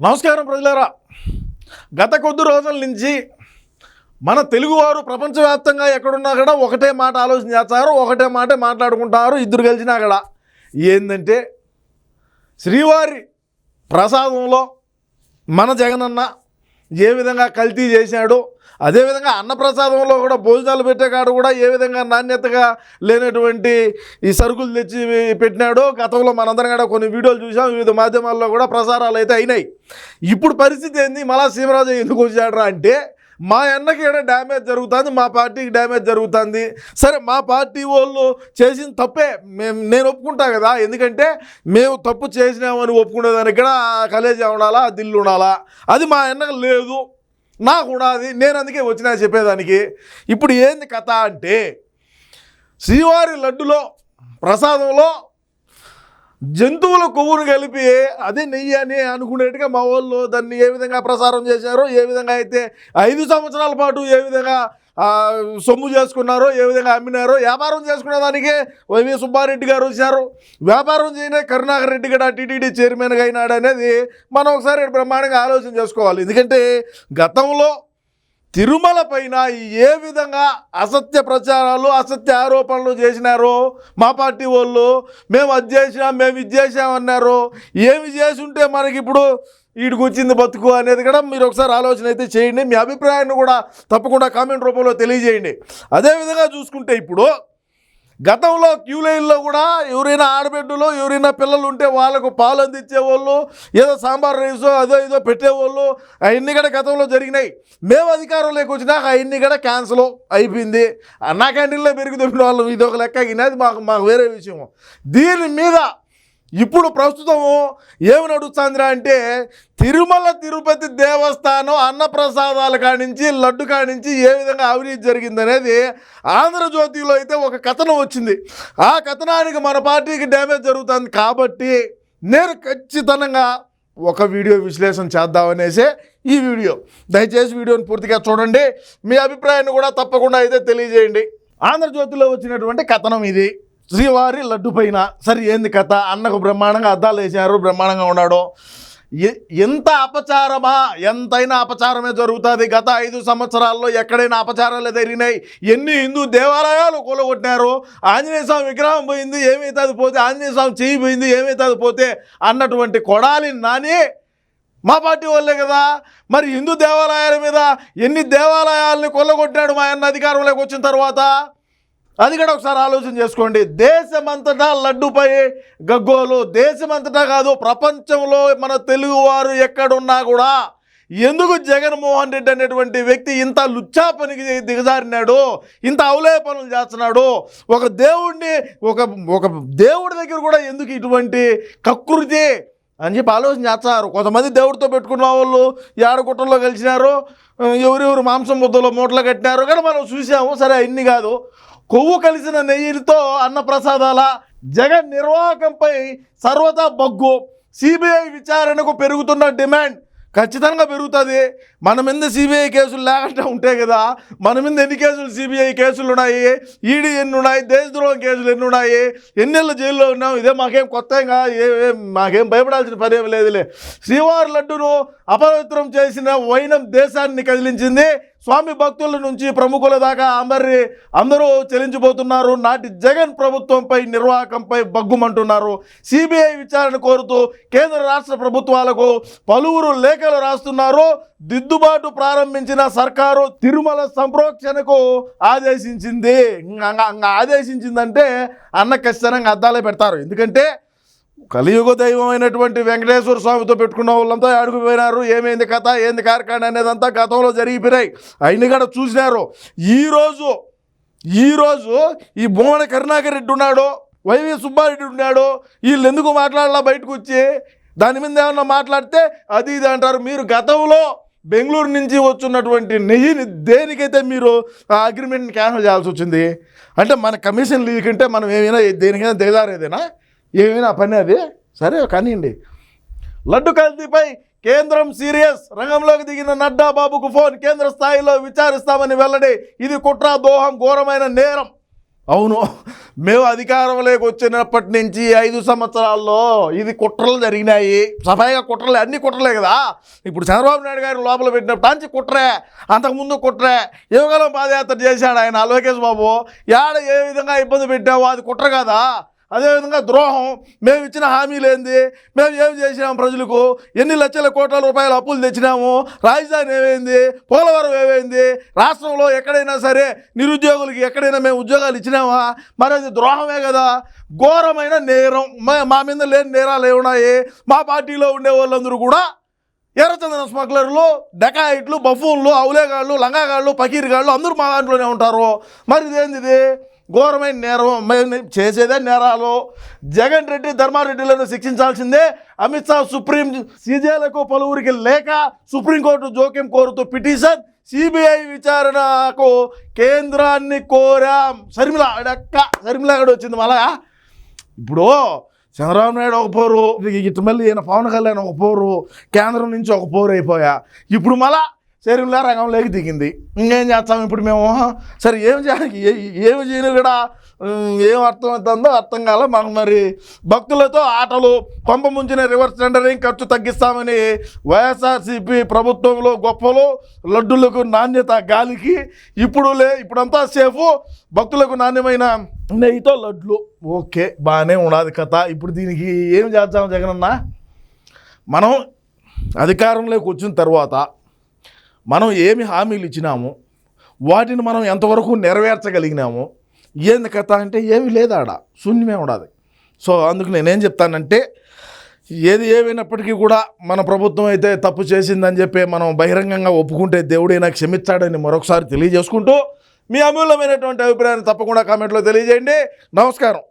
నమస్కారం ప్రజలారా. గత కొద్ది రోజుల నుంచి మన తెలుగువారు ప్రపంచవ్యాప్తంగా ఎక్కడున్నా కూడా ఒకటే మాట ఆలోచన చేస్తారు ఒకటే మాట మాట్లాడుకుంటారు ఇద్దరు కలిసినా కూడా. ఏంటంటే శ్రీవారి ప్రసాదంలో మన జగనన్న ఏ విధంగా కల్తీ చేశాడో అదేవిధంగా అన్నప్రసాదంలో కూడా భోజనాలు పెట్టే కాడు కూడా ఏ విధంగా నాణ్యతగా లేనటువంటి ఈ సరుకులు తెచ్చి పెట్టినాడో గతంలో మనందరం కూడా కొన్ని వీడియోలు చూసాం వివిధ మాధ్యమాల్లో కూడా ప్రసారాలు అయితే అయినాయి. ఇప్పుడు పరిస్థితి ఏంది? మళ్ళా సీమరాజు ఎందుకు వచ్చాడరా అంటే మా అన్నకి ఏదో డ్యామేజ్ జరుగుతుంది మా పార్టీకి డ్యామేజ్ జరుగుతుంది. సరే మా పార్టీ వాళ్ళు చేసిన తప్పే. మేము నేను ఒప్పుకుంటా కదా. ఎందుకంటే మేము తప్పు చేసినామని ఒప్పుకునేదానికి కూడా కలేజీ ఉండాలా దిల్లు ఉండాలా? అది మా అన్నకు లేదు. నాకు ఉండాలి నేను అందుకే వచ్చినా చెప్పేదానికి. ఇప్పుడు ఏంది కథ అంటే శ్రీవారి లడ్డులో ప్రసాదంలో జంతువుల కొవ్వును కలిపి అదే నెయ్యి అని అనుకునేట్టుగా మా వాళ్ళు దాన్ని ఏ విధంగా ప్రసారం చేశారో ఏ విధంగా అయితే ఐదు సంవత్సరాల పాటు ఏ విధంగా సొమ్ము చేసుకున్నారో ఏ విధంగా అమ్మినారో వ్యాపారం చేసుకునేదానికి వైవి సుబ్బారెడ్డి గారు వచ్చారు. వ్యాపారం చేయనే కరుణాకర్ రెడ్డి కూడా టీటీడీ చైర్మన్గా అయినాడు అనేది మనం ఒకసారి బ్రహ్మాండంగా ఆలోచన చేసుకోవాలి. ఎందుకంటే గతంలో తిరుమల పైన ఏ విధంగా అసత్య ప్రచారాలు అసత్య ఆరోపణలు చేసినారో మా పార్టీ వాళ్ళు మేము అది చేసినాం మేము ఇది చేసామన్నారు ఏమి చేసి ఉంటే మనకి ఇప్పుడు వీడికి వచ్చింది బతుకు అనేది కూడా మీరు ఒకసారి ఆలోచన అయితే చేయండి. మీ అభిప్రాయాన్ని కూడా తప్పకుండా కామెంట్ రూపంలో తెలియజేయండి. అదేవిధంగా చూసుకుంటే ఇప్పుడు గతంలో క్యూ లైన్లో కూడా ఎవరైనా ఆడబిడ్డలు ఎవరైనా పిల్లలు ఉంటే వాళ్ళకు పాలు అందించేవాళ్ళు ఏదో సాంబార్ రైసో అదో ఏదో పెట్టేవాళ్ళు అవన్నీ కూడా గతంలో జరిగినాయి. మేము అధికారంలోకి వచ్చినాక అవన్నీ కూడా క్యాన్సిల్ అయిపోయింది. అన్నా క్యాంటీన్లో పెరిగి దొరికిన ఇది ఒక లెక్క అది మాకు మాకు వేరే విషయం దీని మీద ఇప్పుడు ప్రస్తుతము ఏమి నడుస్తుందిరా అంటే తిరుమల తిరుపతి దేవస్థానం అన్నప్రసాదాల కానించి లడ్డు కానించి ఏ విధంగా అవినీతి జరిగిందనేది ఆంధ్రజ్యోతిలో అయితే ఒక కథనం వచ్చింది. ఆ కథనానికి మన పార్టీకి డ్యామేజ్ జరుగుతుంది కాబట్టి నేను ఖచ్చితంగా ఒక వీడియో విశ్లేషణ చేద్దామనేసే ఈ వీడియో. దయచేసి వీడియోని పూర్తిగా చూడండి. మీ అభిప్రాయాన్ని కూడా తప్పకుండా అయితే తెలియజేయండి. ఆంధ్రజ్యోతిలో వచ్చినటువంటి కథనం ఇది. శ్రీవారి లడ్డు పైన. సరే ఏంది కథ? అన్నకు బ్రహ్మాండంగా అద్దాలు వేసారు బ్రహ్మాండంగా ఉన్నాడు. ఎంత అపచారమా? ఎంతైనా అపచారమే జరుగుతుంది. గత ఐదు సంవత్సరాల్లో ఎక్కడైనా అపచారాలు జరిగినాయి ఎన్ని హిందూ దేవాలయాలు కూలగొట్టినారు. ఆంజనేయ స్వామి విగ్రహం పోయింది ఏమైతుంది పోతే ఆంజనేయ స్వామి చేయి పోయింది ఏమైతుంది పోతే అన్నటువంటి కొడాలి నాని మా పార్టీ వాళ్ళే కదా. మరి హిందూ దేవాలయాల మీద ఎన్ని దేవాలయాల్ని కొల్లగొట్టినాడు మా అన్న అధికారంలోకి వచ్చిన తర్వాత? అది కూడా ఒకసారి ఆలోచన చేసుకోండి. దేశమంతటా లడ్డుపై గగ్గోలు దేశమంతటా కాదు ప్రపంచంలో మన తెలుగువారు ఎక్కడున్నా కూడా ఎందుకు జగన్మోహన్ రెడ్డి అనేటువంటి వ్యక్తి ఇంత లుచ్చా పనికి దిగజారినాడు ఇంత అవలే పనులు చేస్తున్నాడు? ఒక దేవుడిని ఒక ఒక దేవుడి దగ్గర కూడా ఎందుకు ఇటువంటి కకృతి అని చెప్పి ఆలోచన చేస్తారు కొంతమంది దేవుడితో పెట్టుకున్న వాళ్ళు ఏడగుట్టల్లో కలిసినారు ఎవరెవరు మాంసం ముద్దలో మూటలు కట్టినారు కానీ మనం చూసాము సరే ఇన్ని కాదు. కొవ్వు కలిసిన నెయ్యితో అన్నప్రసాదాల జగన్ నిర్వాహకంపై సర్వతా బగ్గు. సిబిఐ విచారణకు పెరుగుతున్న డిమాండ్ ఖచ్చితంగా పెరుగుతుంది. మన మీద సిబిఐ కేసులు లేకుండా ఉంటే కదా. మన మీద ఎన్ని కేసులు సిబిఐ కేసులు ఉన్నాయి? ఈడీ ఎన్ని ఉన్నాయి? దేశద్రోహం కేసులు ఎన్ని ఉన్నాయి? ఎన్నెళ్ళు జైల్లో ఉన్నాం? ఇదే మాకేం కొత్త ఏ- మాకేం భయపడాల్సిన పని ఏమి లేదులే. శ్రీవారి లడ్డును అపవిత్రం చేసిన వైనం దేశాన్ని కదిలించింది. స్వామి భక్తుల నుంచి ప్రముఖుల దాకా అందరి అందరూ చెల్లించిపోతున్నారు నాటి జగన్ ప్రభుత్వంపై నిర్వాహకంపై బగ్గుమంటున్నారు సిబిఐ విచారణ కోరుతూ కేంద్ర రాష్ట్ర ప్రభుత్వాలకు పలువురు లేఖలు రాస్తున్నారు. దిద్దుబాటు ప్రారంభించిన సర్కారు తిరుమల సంప్రోక్షణకు ఆదేశించింది. ఆదేశించిందంటే అన్న ఖచ్చితంగా అద్దాలే పెడతారు. ఎందుకంటే కలియుగ దైవమైనటువంటి వెంకటేశ్వర స్వామితో పెట్టుకున్న వాళ్ళంతా అడుగుపోయినారు ఏమైంది కథ ఏంది కార్ఖాన అనేదంతా గతంలో జరిగిపోయినాయి. అయిన కూడా చూసినారు. ఈరోజు ఈరోజు ఈ భువన కరుణాకర్ రెడ్డి ఉన్నాడు వైవి సుబ్బారెడ్డి ఉన్నాడు వీళ్ళు ఎందుకు మాట్లాడాలా బయటకు వచ్చి? దాని మీద ఏమన్నా మాట్లాడితే అది ఇది అంటారు. మీరు గతంలో బెంగళూరు నుంచి వచ్చున్నటువంటి నెయ్యిని దేనికైతే మీరు ఆ అగ్రిమెంట్ని క్యాన్సిల్ చేయాల్సి వచ్చింది? అంటే మన కమిషన్ లీక్ అంటే మనం ఏమైనా దేనికైనా దిగదారేదేనా ఏమైనా పని అది? సరే కానివ్వండి. లడ్డు కల్తీపై కేంద్రం సీరియస్. రంగంలోకి దిగిన నడ్డా బాబుకు ఫోన్. కేంద్ర స్థాయిలో విచారిస్తామని వెల్లడి. ఇది కుట్ర దోహం ఘోరమైన నేరం. అవును మేము అధికారంలోకి వచ్చినప్పటి నుంచి ఐదు సంవత్సరాల్లో ఇది కుట్రలు జరిగినాయి. సఫాయిగా కుట్రలే అన్ని కుట్రలే కదా. ఇప్పుడు చంద్రబాబు నాయుడు గారు లోపల పెట్టినప్పుడు అంచి కుట్రే అంతకుముందు కుట్రే. యువకాలం పాదయాత్ర చేశాడు ఆయన లోకేష్ బాబు. యాడ ఏ విధంగా ఇబ్బంది పెట్టావో అది కుట్ర కదా. అదేవిధంగా ద్రోహం. మేము ఇచ్చిన హామీ లేనిది మేము ఏం చేసినాము ప్రజలకు? ఎన్ని లక్షల కోట్ల రూపాయల అప్పులు తెచ్చినాము? రాజధాని ఏమైంది? పోలవరం ఏమైంది? రాష్ట్రంలో ఎక్కడైనా సరే నిరుద్యోగులకి ఎక్కడైనా మేము ఉద్యోగాలు ఇచ్చినామా? మరి అది ద్రోహమే కదా. ఘోరమైన నేరం. మా- మీద లేని నేరాలు ఏమున్నాయి మా పార్టీలో ఉండే వాళ్ళందరూ కూడా ఎర్రచందన స్మగ్లర్లు డెకాయిట్లు బఫూన్లు అవులేగాళ్ళు లంగాగాళ్ళు పకీర్గాళ్ళు అందరూ మా దాంట్లోనే ఉంటారు. మరి ఇదేంది ఘోరమైన నేరం చేసేదే నేరాలు. జగన్ రెడ్డి ధర్మారెడ్డిలను శిక్షించాల్సిందే. అమిత్ షా సుప్రీం సీజేలకు పలువురికి లేక సుప్రీంకోర్టు జోక్యం కోరుతూ పిటిషన్. సిబిఐ విచారణకు కేంద్రాన్ని కోరాం. శర్మిల అడక్క శర్మిల కూడా వచ్చింది మళ్ళా. ఇప్పుడు చంద్రబాబు నాయుడు ఒక పోరు ఇటు మళ్ళీ ఈయన పవన్ కళ్యాణ్ ఒక పోరు కేంద్రం నుంచి ఒక పోరు అయిపోయా. ఇప్పుడు మళ్ళా శరీరంలో రంగంలోకి దిగింది. ఇంకేం చేస్తాం ఇప్పుడు మేము? సరే ఏం చేయాలి? ఏ- ఏమి చేయను కూడా ఏం అర్థం అవుతుందో అర్థం కాల. మనం మరి భక్తులతో ఆటలు కొంప ముంచిన రివర్స్ టెండరింగ్ ఖర్చు తగ్గిస్తామని వైఎస్ఆర్సీపీ ప్రభుత్వంలో గొప్పలు లడ్డులకు నాణ్యత గాలికి ఇప్పుడు లే ఇప్పుడంతా సేఫ్. భక్తులకు నాణ్యమైన నెయ్యితో లడ్లు. ఓకే బాగానే ఉన్నది కథ. ఇప్పుడు దీనికి ఏం చేద్దాం జగనన్న? మనం అధికారంలోకి వచ్చిన తర్వాత మనం ఏమి హామీలు ఇచ్చినాము వాటిని మనం ఎంతవరకు నెరవేర్చగలిగినాము ఏంది కథ అంటే ఏమీ లేదు ఆడ శూన్యమే ఉండదు. సో అందుకు నేనేం చెప్తానంటే ఏది ఏమైనప్పటికీ కూడా మన ప్రభుత్వం అయితే తప్పు చేసిందని చెప్పి మనం బహిరంగంగా ఒప్పుకుంటే దేవుడైనా క్షమించాడని మరొకసారి తెలియజేసుకుంటూ మీ అమూల్యమైనటువంటి అభిప్రాయాన్ని తప్పకుండా కామెంట్లో తెలియజేయండి. నమస్కారం.